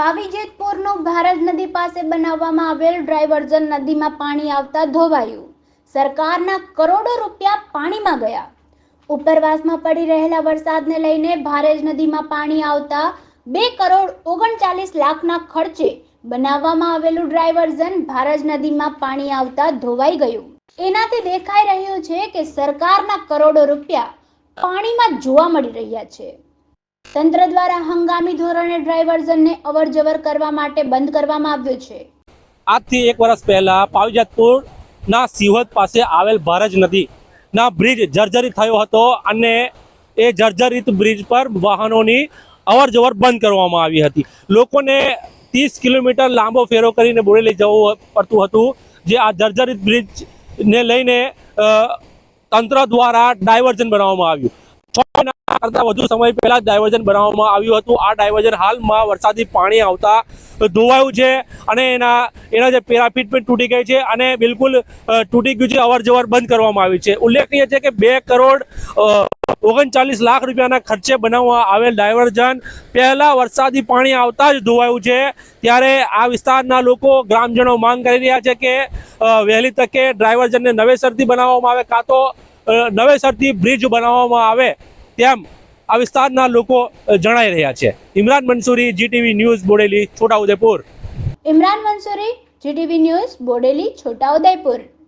પાવી જેતપુરનું ભારત નદી પાસે બનાવવામાં આવેલ ડ્રાઈવર્ઝન નદીમાં પાણી આવતા ધોવાયું. સરકારના કરોડો રૂપિયા પાણીમાં ગયા. ઉપરવાસમાં પડી રહેલા વરસાદને લઈને ભારેજ નદીમાં પાણી આવતા બે કરોડ ઓગણચાલીસ લાખના ખર્ચે બનાવવામાં આવેલું ડ્રાઈવર્ઝન ભારજ નદીમાં પાણી આવતા ધોવાઈ ગયું. એનાથી દેખાઈ રહ્યું છે કે સરકારના કરોડો રૂપિયા પાણીમાં જોવા મળી રહ્યા છે. તંત્ર દ્વારા હંગામી ધોરણે ડ્રાઈવર્ઝનને અવરજવર કરવા માટે બંધ કરવામાં આવ્યો છે. આજથી એક વર્ષ પહેલા પાવીજાતપુરના સિહોદ પાસે આવેલ ભારજ નદીના બ્રિજ જર્જરિત થયો હતો અને એ જર્જરિત બ્રિજ પર વાહનોની અવરજવર બંધ કરવામાં આવી હતી. લોકોને ત્રીસ કિલોમીટર લાંબો ફેરો કરીને બોરેલી જવું પડતું હતું જે આ જર્જરિત બ્રિજને લઈને તંત્ર દ્વારા ડાયવર્ઝન બનાવવામાં આવ્યું. કરતાં વધુ સમય પહેલા ડાયવર્ઝન બનાવવામાં આવ્યું હતું. આ ડાયવર્ઝન હાલમાં વરસાદી પાણી આવતા ધોવાયું છે અને એના એના જે પેરાફિટ પણ તૂટી ગઈ છે અને બિલકુલ તૂટી ગયું છે અવર બંધ કરવામાં આવી છે. ઉલ્લેખનીય છે કે બે કરોડ ઓગણચાલીસ લાખ રૂપિયાના ખર્ચે બનાવવામાં આવેલ ડાયવર્ઝન પહેલા વરસાદી પાણી આવતા જ ધોવાયું છે. ત્યારે આ વિસ્તારના લોકો, ગ્રામજનો માંગ કરી રહ્યા છે કે વહેલી તકે ડ્રાયવર્ઝનને નવેસરથી બનાવવામાં આવે, કાં તો નવેસરથી બ્રિજ બનાવવામાં આવે. તેમ આ વિસ્તારના લોકો જણાઈ રહ્યા છે. Imran Mansuri GTV news, Bodeli, Chhotaudepur. Imran Mansuri GTV news, Bodeli, Chhotaudepur.